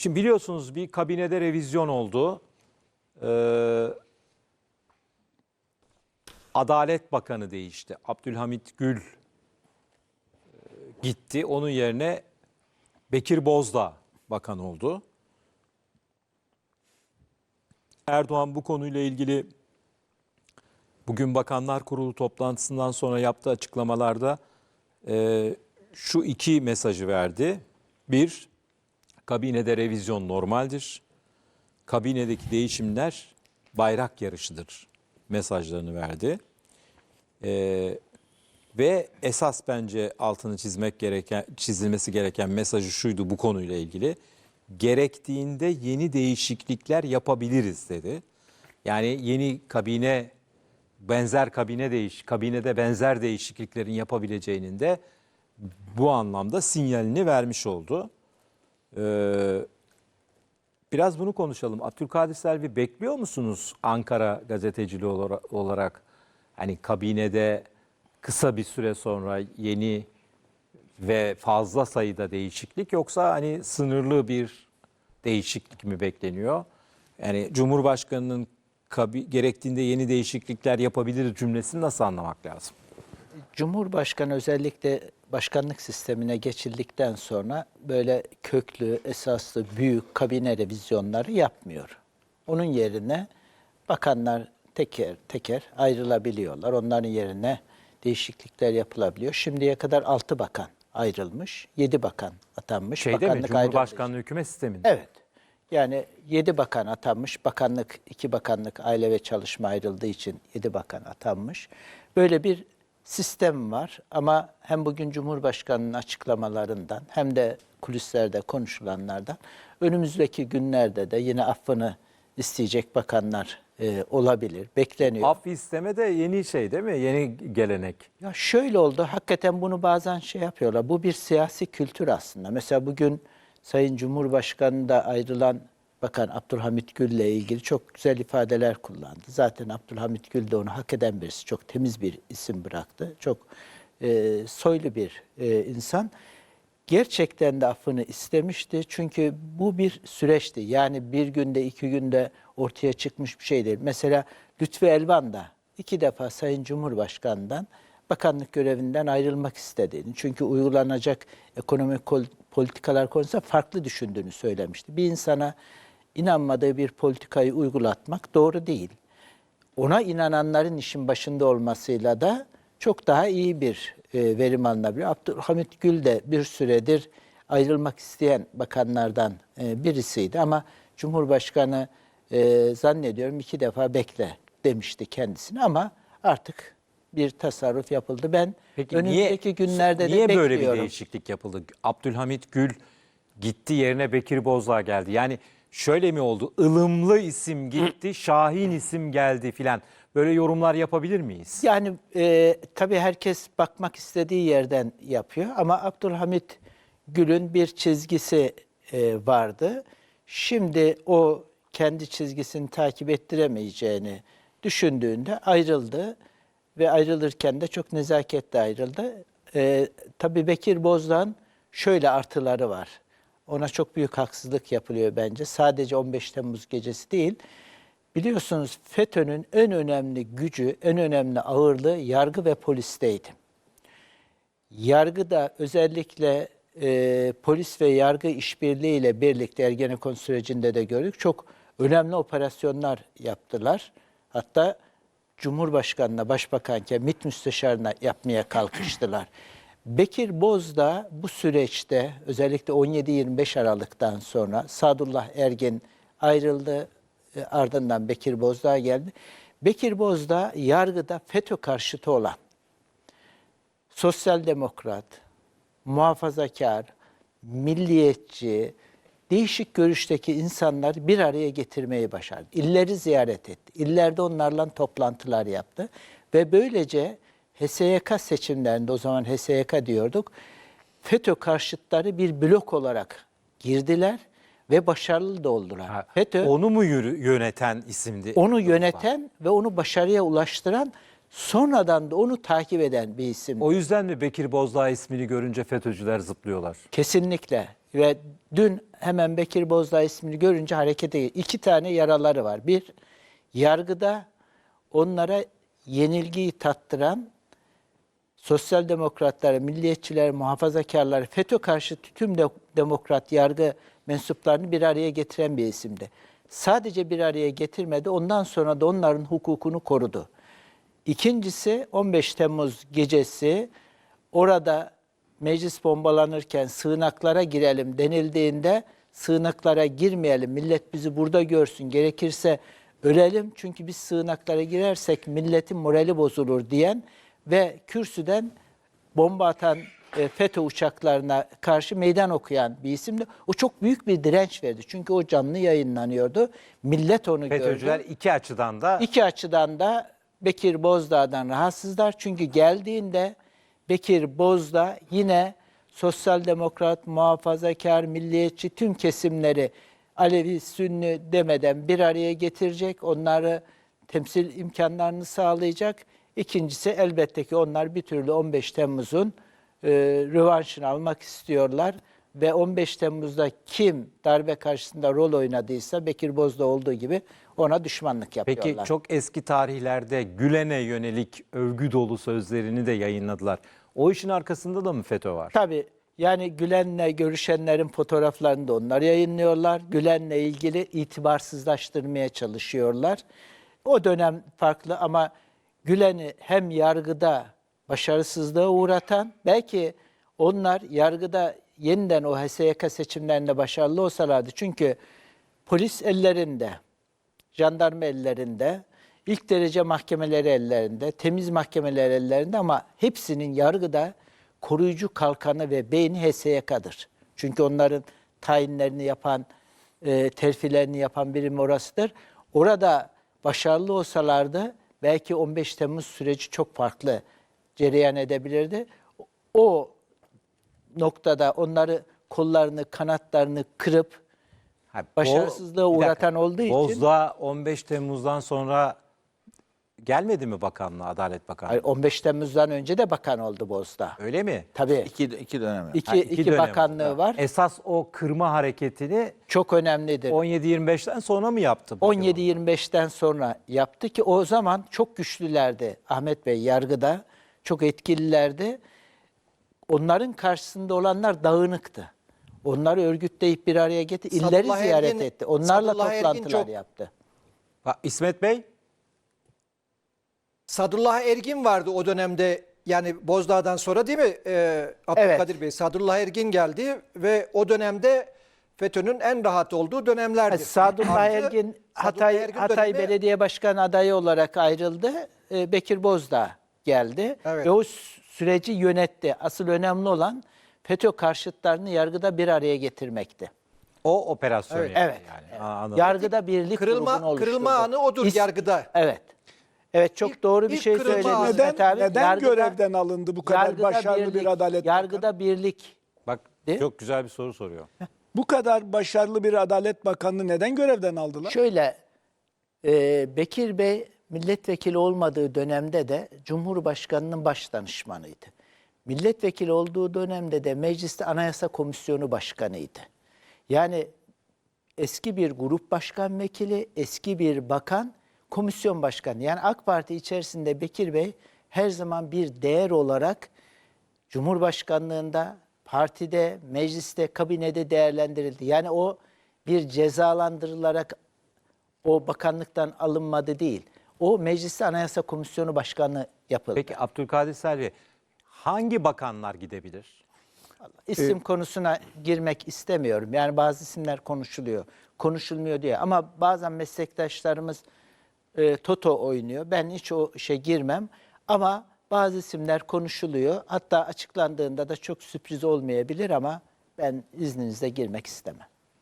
Şimdi biliyorsunuz bir kabinede revizyon oldu. Ee, Adalet Bakanı değişti. Abdülhamit Gül e, gitti. Onun yerine Bekir Bozdağ bakan oldu. Erdoğan bu konuyla ilgili bugün Bakanlar Kurulu toplantısından sonra yaptığı açıklamalarda e, şu iki mesajı verdi. Bir, kabinede revizyon normaldir. Kabinedeki değişimler bayrak yarışıdır mesajlarını verdi. Ee, ve esas bence altını çizmek gereken çizilmesi gereken mesajı şuydu bu konuyla ilgili. Gerektiğinde yeni değişiklikler yapabiliriz dedi. Yani yeni kabine benzer kabine değiş kabinede benzer değişikliklerin yapabileceğinin de bu anlamda sinyalini vermiş oldu. Ee, biraz bunu konuşalım. Abdülkadir Selvi bekliyor musunuz Ankara gazeteciliği olarak, hani kabinede kısa bir süre sonra yeni ve fazla sayıda değişiklik yoksa hani sınırlı bir değişiklik mi bekleniyor? Yani Cumhurbaşkanının gerektiğinde yeni değişiklikler yapabilir cümlesini nasıl anlamak lazım? Cumhurbaşkanı özellikle başkanlık sistemine geçildikten sonra böyle köklü, esaslı, büyük kabine revizyonları yapmıyor. Onun yerine bakanlar teker teker ayrılabiliyorlar. Onların yerine değişiklikler yapılabiliyor. Şimdiye kadar 6 bakan ayrılmış, 7 bakan atanmış. Şeyde mi? bakanlık ayrılmış. Cumhurbaşkanlığı hükümet sisteminde. Evet. Yani 7 bakan atanmış. Bakanlık, 2 bakanlık aile ve çalışma ayrıldığı için 7 bakan atanmış. Böyle bir sistem var ama hem bugün Cumhurbaşkanı'nın açıklamalarından hem de kulislerde konuşulanlardan önümüzdeki günlerde de yine affını isteyecek bakanlar e, olabilir, bekleniyor. Af isteme de yeni şey değil mi? Yeni gelenek. Ya şöyle oldu, hakikaten bunu bazen şey yapıyorlar. Bu bir siyasi kültür aslında. Mesela bugün Sayın Cumhurbaşkanı da ayrılan Bakan Abdülhamit Gül'le ilgili çok güzel ifadeler kullandı. Zaten Abdülhamit Gül de onu hak eden birisi. Çok temiz bir isim bıraktı. Çok e, soylu bir e, insan. Gerçekten de affını istemişti. Çünkü bu bir süreçti. Yani bir günde, iki günde ortaya çıkmış bir şey değil. Mesela Lütfü Elvan da iki defa Sayın Cumhurbaşkanı'ndan bakanlık görevinden ayrılmak istediğini, çünkü uygulanacak ekonomik politikalar konusunda farklı düşündüğünü söylemişti. Bir insana inanmadığı bir politikayı uygulatmak doğru değil. Ona inananların işin başında olmasıyla da çok daha iyi bir e, verim alınabiliyor. Abdülhamit Gül de bir süredir ayrılmak isteyen bakanlardan e, birisiydi ama Cumhurbaşkanı e, zannediyorum iki defa bekle demişti kendisine ama artık bir tasarruf yapıldı. Ben Peki önümüzdeki niye, günlerde niye de böyle bir bekliyorum. değişiklik yapıldı? Abdülhamit Gül gitti yerine Bekir Bozdağ geldi. Yani şöyle mi oldu? Ilımlı isim gitti, Şahin isim geldi filan. Böyle yorumlar yapabilir miyiz? Yani e, tabii herkes bakmak istediği yerden yapıyor ama Abdülhamit Gül'ün bir çizgisi e, vardı. Şimdi o kendi çizgisini takip ettiremeyeceğini düşündüğünde ayrıldı ve ayrılırken de çok nezaketle ayrıldı. E, tabii Bekir Bozdağ'ın şöyle artıları var. Ona çok büyük haksızlık yapılıyor bence. Sadece 15 Temmuz gecesi değil. Biliyorsunuz FETÖ'nün en önemli gücü, en önemli ağırlığı yargı ve polisteydi. Yargıda özellikle e, polis ve yargı işbirliğiyle birlikte Ergenekon sürecinde de gördük. Çok önemli operasyonlar yaptılar. Hatta Cumhurbaşkanına, Başbakanken, MİT Müsteşarına yapmaya kalkıştılar. Bekir Bozdağ bu süreçte özellikle 17-25 Aralık'tan sonra Sadullah Ergin ayrıldı. E, Ardından Bekir Bozdağ geldi. Bekir Bozdağ yargıda FETÖ karşıtı olan sosyal demokrat, muhafazakar, milliyetçi, değişik görüşteki insanları bir araya getirmeyi başardı. İlleri ziyaret etti. İllerde onlarla toplantılar yaptı. Ve böylece HSYK seçimlerinde, o zaman HSYK diyorduk, FETÖ karşıtları bir blok olarak girdiler ve başarılı da oldular. Ha, FETÖ Onu mu yürü- yöneten isimdi? onu yöneten ve onu başarıya ulaştıran sonradan da onu takip eden bir isim. O yüzden mi Bekir Bozdağ ismini görünce FETÖ'cüler zıplıyorlar? Kesinlikle. Ve dün hemen Bekir Bozdağ ismini görünce harekete. İki tane yaraları var. Bir, yargıda onlara yenilgiyi tattıran sosyal demokratları, milliyetçiler, muhafazakarlar, FETÖ karşıtı tüm de, demokrat yargı mensuplarını bir araya getiren bir isimdi. Sadece bir araya getirmedi, ondan sonra da onların hukukunu korudu. İkincisi 15 Temmuz gecesi orada meclis bombalanırken sığınaklara girelim denildiğinde sığınaklara girmeyelim, millet bizi burada görsün, gerekirse ölelim çünkü biz sığınaklara girersek milletin morali bozulur diyen ve kürsüden bomba atan e, FETÖ uçaklarına karşı meydan okuyan bir isimdi. O çok büyük bir direnç verdi. Çünkü o canlı yayınlanıyordu. Millet onu FETÖ'cüler gördü. iki açıdan da İki açıdan da Bekir Bozdağ'dan rahatsızlar. Çünkü geldiğinde Bekir Bozdağ yine sosyal demokrat, muhafazakar, milliyetçi tüm kesimleri Alevi, Sünni demeden bir araya getirecek. Onları temsil imkanlarını sağlayacak. İkincisi elbette ki onlar bir türlü 15 Temmuz'un e, rövanşını almak istiyorlar. Ve 15 Temmuz'da kim darbe karşısında rol oynadıysa Bekir Bozdağ olduğu gibi ona düşmanlık yapıyorlar. Peki çok eski tarihlerde Gülen'e yönelik övgü dolu sözlerini de yayınladılar. O işin arkasında da mı FETÖ var? Tabii yani Gülen'le görüşenlerin fotoğraflarını da onlar yayınlıyorlar. Gülen'le ilgili itibarsızlaştırmaya çalışıyorlar. O dönem farklı ama Gülen'i hem yargıda başarısızlığa uğratan, belki onlar yargıda yeniden o HSYK seçimlerinde başarılı olsalardı. Çünkü polis ellerinde, jandarma ellerinde, ilk derece mahkemeleri ellerinde, temiz mahkemeler ellerinde ama hepsinin yargıda koruyucu kalkanı ve beyni HSYK'dır. Çünkü onların tayinlerini yapan, e, terfilerini yapan birim orasıdır. Orada başarılı olsalardı belki 15 Temmuz süreci çok farklı cereyan edebilirdi. O noktada onları kollarını, kanatlarını kırıp Başarısızlığa uğratan olduğu için- Bozdağ 15 Temmuz'dan sonra gelmedi mi bakanlığa, Adalet Bakanlığı? Hayır, 15 Temmuz'dan önce de bakan oldu Bozdağ. Öyle mi? Tabii. İki, iki dönem. İki, Ha, iki, dönem bakanlığı var. Esas o kırma hareketini Çok önemlidir. 17-25'ten sonra mı yaptı? bu 17-25'ten sonra yaptı ki o zaman çok güçlülerdi Ahmet Bey yargıda. Çok etkililerdi. Onların karşısında olanlar dağınıktı. Onları örgütleyip bir araya getirdi. İlleri Sadullah ziyaret Ergin- etti. Onlarla Sadullah Ergin toplantılar çok- yaptı. Ha, İsmet Bey? Sadullah Ergin vardı o dönemde yani Bozdağ'dan sonra değil mi ee, Abdülkadir Evet. Bey? Sadullah Ergin geldi ve o dönemde FETÖ'nün en rahat olduğu dönemlerdir. Sadullah Artı, Ergin Hatay Ergin Hatay dönemi- Belediye Başkanı adayı olarak ayrıldı. Ee, Bekir Bozdağ geldi Evet. ve o sü- süreci yönetti. Asıl önemli olan FETÖ karşıtlarını yargıda bir araya getirmekti. O operasyonu Evet. yani. Evet. yani. Anladım. Yargıda birlik grubunu Kırılma, oluşturdu. kırılma anı odur İs- yargıda. Evet. Evet çok İlk- doğru bir ilk şey kırılma söylediniz anı. Neden, Mehmet abi. neden Yargıda- görevden alındı bu kadar yargıda başarılı birlik- bir adalet Yargıda birlik Bak De- çok güzel bir soru soruyor. Bu kadar başarılı bir adalet bakanını neden görevden aldılar? Şöyle, e, Bekir Bey milletvekili olmadığı dönemde de Cumhurbaşkanı'nın baş danışmanıydı. Milletvekili olduğu dönemde de mecliste Anayasa Komisyonu Başkanıydı. Yani eski bir grup başkan vekili, eski bir bakan, komisyon başkanı. Yani AK Parti içerisinde Bekir Bey her zaman bir değer olarak Cumhurbaşkanlığında, partide, mecliste, kabinede değerlendirildi. Yani o bir cezalandırılarak o bakanlıktan alınmadı değil. O mecliste Anayasa Komisyonu Başkanı yapıldı. Peki Abdülkadir Selvi hangi bakanlar gidebilir? İsim konusuna girmek istemiyorum. Yani bazı isimler konuşuluyor, konuşulmuyor diye. Ama bazen meslektaşlarımız e, Toto oynuyor. Ben hiç o işe girmem. Ama bazı isimler konuşuluyor. Hatta açıklandığında da çok sürpriz olmayabilir ama ben izninizle girmek istemem.